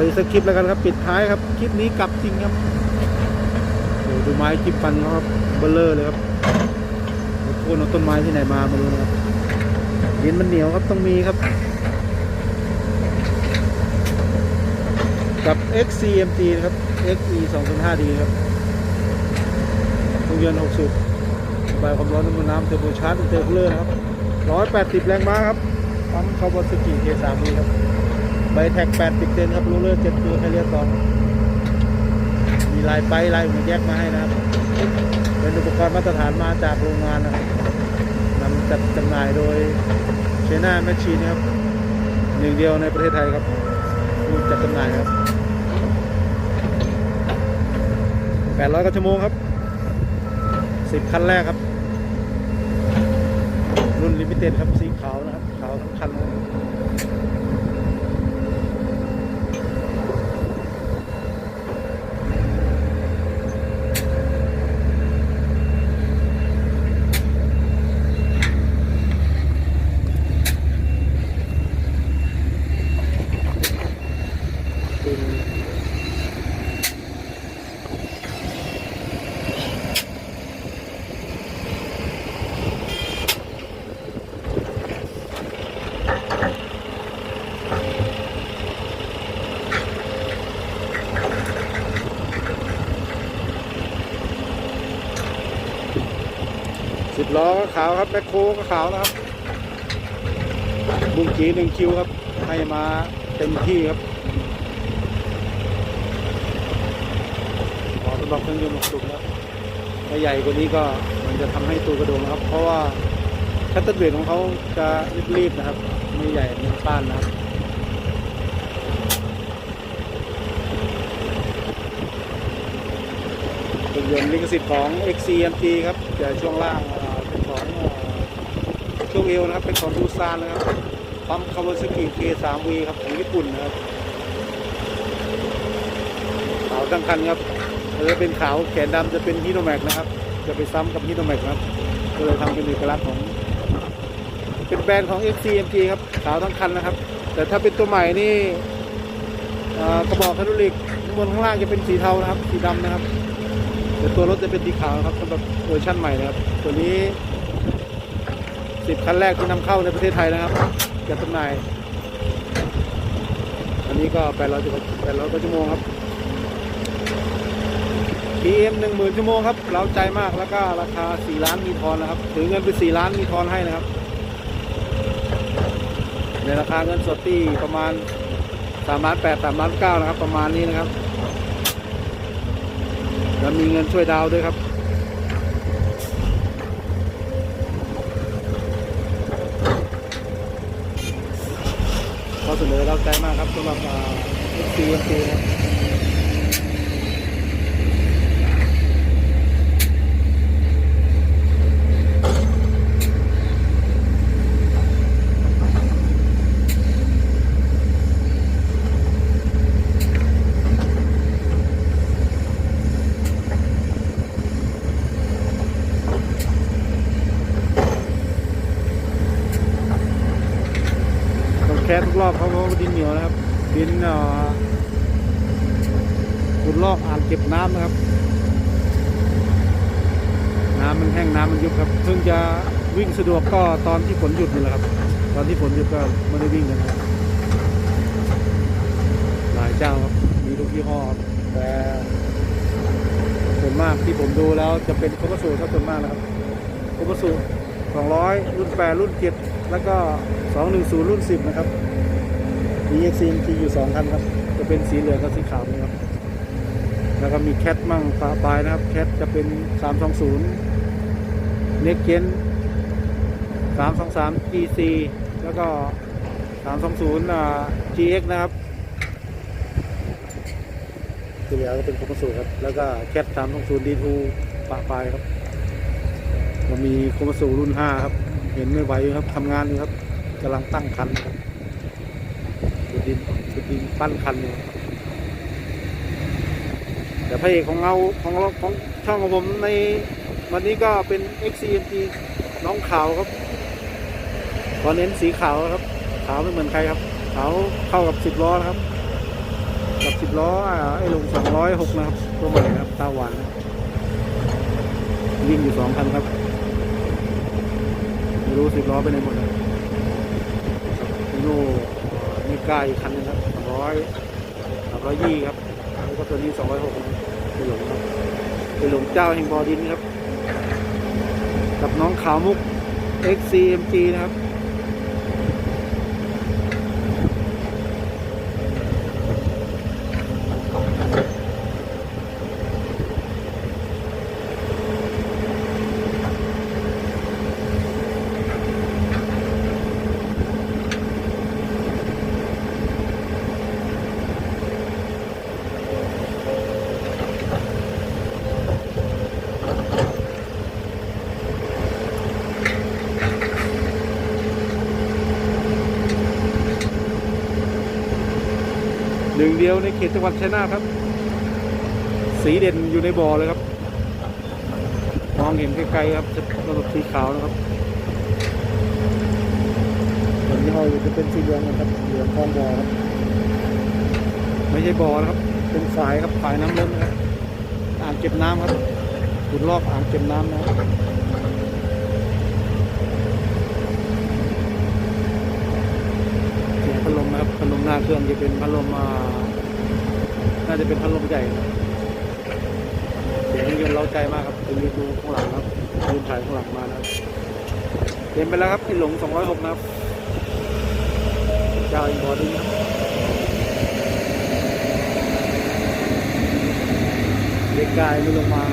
อยสักคริปแล้วกันครับ ปิดท้ายครับ คลิปนี้กลับจริงครับดูไม้จิบฟันเขาครับเบลเลอร์เลยครับโค่นเอาต้นไม้ที่ไหนมาไม่รู้นะครับดินมันเหนียวครับต้องมีครับ กับ XCMG นะครับ XE 205D ครับเครื่องยนต์6สูบระบายความร้อนน้ำมันน้ำเทอร์โบชาร์จเตอร์คูลเลอร์นะครับ 180 แรงม้าครับปั๊มคาร์บอนสกิเคสามครับ ใบแท็ก 80 เซนครับ รูเลอร์7ตัวไทเรียสองมีลายไปลายหัวแยกมาให้นะครับ เป็นอุปกรณ์มาตรฐานมาจากโรงงานนะครับนำจัดจำหน่ายโดยเชน่าแมชชีนครับหนึ่งเดียวในประเทศไทยครับผู้จัดจำหน่ายครับ 800กว่าชั่วโมงครับ 10 คันแรกครับ รุ่นลิมิเต็ดครับสีขาวนะครับ ขาวทั้งคันเป็น สิบล้อก็ขาวครับแมคโครก็ขาวนะครับบุ้งกีหนึ่งคิวครับ ให้มาเต็มที่ครับขอสำหรับเครื่องยนต์หกสูบแล้วถ้าใหญ่กว่านี้ก็มันจะทำให้ตัวกระโดงนะครับ เพราะว่าคัตเตอร์เบรกของเขาจะรีบๆนะครับไม่ใหญ่ไม่ป้านนะครับเครื่องยนต์ลิขสิทธิ์ของ XCMG ครับแต่ช่วงล่าง ช่วงเอวนะครับเป็นของดูซานนะครับปั๊มคาร์บอนสกิ K3V ครับของญี่ปุ่นนะครับขาวทั้งคันครับจะเป็นขาวแขนดำจะเป็นฮิโนแม็กนะครับ จะไปซ้ำกับฮิโนแม็กนะครับก็เลยทำเป็นเอกลักษณ์ของ เป็นแบรนด์ของ XCMG ครับขาวทั้งคันนะครับ แต่ถ้าเป็นตัวใหม่นี่กระบอกไฮดรอลิกข้างบนข้างล่างจะเป็นสีเทานะครับ สีดำนะครับแต่ตัวรถจะเป็นสีขาวครับสำหรับเวอร์ชั่นใหม่นะครับ ตัวนี้ 10คันแรกที่นำเข้าในประเทศไทยนะครับจะจำหน่าย อันนี้ก็800ชั่วโมง800กว่าชั่วโมงครับ PM 1 0,000ชั่วโมงครับเราใจมากแล้วก็ราคา4ล้านมีทอนนะครับ ถือเงินไป4ล้านมีทอนให้นะครับ ในราคาเงินสดที่ประมาณ3ล้าน8 3ล้าน9นะครับ ประมาณนี้นะครับ แล้วมีเงินช่วยดาวด้วยครับ เลยเราใจมากครับสำหรับเอ็กซีเอ็มซีนะครับ ต้องแคสทุกรอบเพราะว่าดินเหนียวนะครับ ดินเอ่อ ขุดลอกอ่างเก็บน้ำนะครับ น้ำมันแห้งน้ำมันยุบครับเพิ่งจะวิ่งสะดวกก็ตอนที่ฝนหยุดนี่แหละครับ ตอนที่ฝนหยุดก็ไม่ได้วิ่งกันครับหลายเจ้าครับ มีทุกยี่ห้อแต่ส่วนมากที่ผมดูแล้วจะเป็นโคมาสูครับส่วนมากนะครับโคมาสู200รุ่น8รุ่น7แล้วก็210รุ่น10นะครับ มี XCMG อยู่2คันครับ จะเป็นสีเหลืองกับสีขาวนะครับ แล้วก็มีแคทมั่งปลาปลายนะครับ แคทจะเป็น 320 เน็กเจน323 GC แล้วก็ 320อ่า GX นะครับที่เหลือก็เป็นคอมสูครับ แล้วก็แคท320 D2 ปลาปลายครับมันมีโคมสูรุ่น 5 ครับ เห็นไม่ไหวครับทำงานอยู่ครับกำลังตั้งคันครับ ดดินขุดดินปั้นคันอยู่แต่พระเอกของเราของเราของช่องของผมในวันนี้ก็เป็น XCMG น้องขาวครับขอเน้นสีขาวครับ ขาวไม่เหมือนใครครับ ขาวเข้ากับสิบล้อนะครับ กับสิบล้อไอ้ลงสองร้อยหกนะครับตัวใหม่ครับตาหวานนะครับวิ่งอยู่สองคันครับไม่รู้สิบล้อไปไหนหมดเลยโน่ มีกล้าอีกคันนึงครับสองร้อยสามร้อยยี่ครับแล้วก็ตัวนี้สองร้อยหกเป็นหลงครับเป็นหลงเจ้าแห่งบอดินครับ กับน้องขาวมุก XCMG นะครับ หนึ่งเดียวในเขตจังหวัดชัยนาทครับ สีเด่นอยู่ในบ่อเลยครับ มองเห็นไกลๆครับจะระบบสีขาวนะครับส่วนยี่ห้อจะเป็นสีเหลืองนะครับเหลืองทองบ่อครับ ไม่ใช่บ่อนะครับ เป็นฝายครับฝายน้ำล้นนะครับ อ่างเก็บน้ำครับขุดรอบอ่างเก็บน้ำนะครับ เสียงพั ดลมนะครับพัดลมหน้าเครื่องจะเป็นพัดลมอ่าน่าจะเป็นพัดลมใหญ่เสียงเย็นเร้าใจมากครับเป็นรีดูข้างหลังครับยืนถ่ายข้างหลังมานะครับเต็มไปแล้วครับที่หลง206นะครับเจ้าอินบอดี้ครับเด็กกายไม่ลงมา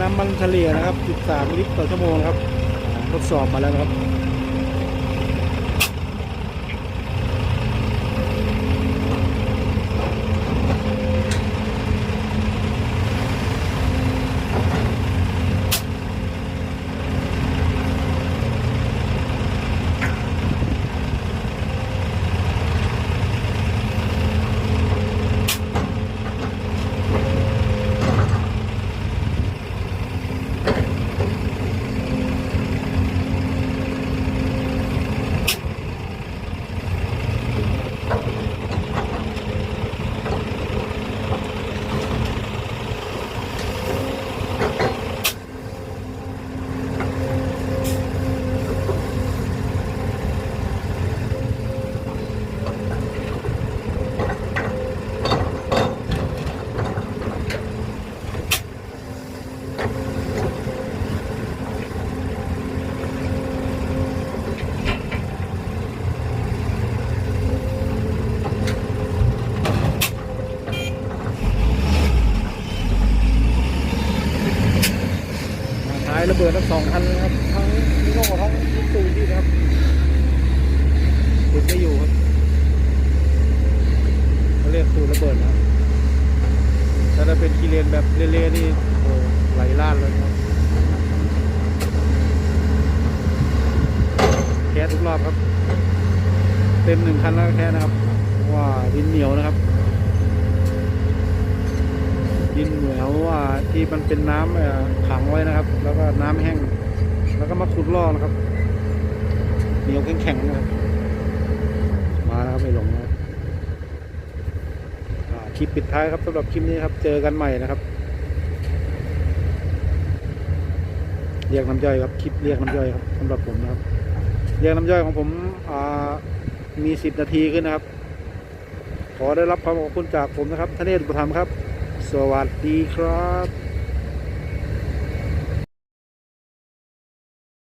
น้ำมันเฉลี่ยนะครับ 13 ลิตรต่อชั่วโมงครับ ทดสอบมาแล้วครับ ท้ายระเบิดทั้งสองคันนะครับ ทั้งนิโน่ทั้งมิตซูบิชินะครับติดไม่อยู่ครับเขาเรียกตูดระเบิดนะครับถ้าจะเป็นคีเลนแบบเละๆนี่โอ้ไหลล่านเลยครับแค่ทุกรอบครับ เต็มหนึ่งคันแล้วแค่นะครับเพราว่าดินเหนียวนะครับ ดินเหนียวว่าที่มันเป็นน้ำขังไว้นะครับ แล้วก็น้ำแห้ง แล้วก็มาขุดลอกนะครับ เหนียวแข็งๆนะครับ มาแล้วครับไม่หลงนะครับคลิปปิดท้ายครับสำหรับคลิปนี้ครับ เจอกันใหม่นะครับเรียกน้ำย่อยครับคลิปเรียกน้ำย่อยครับสำหรับผมนะครับเรียกน้ำย่อยของผมอ่า มีสิบนาทีขึ้นนะครับ ขอได้รับความขอบคุณจากผมนะครับทนเนศอุธรรมครับ สวัสดีครับ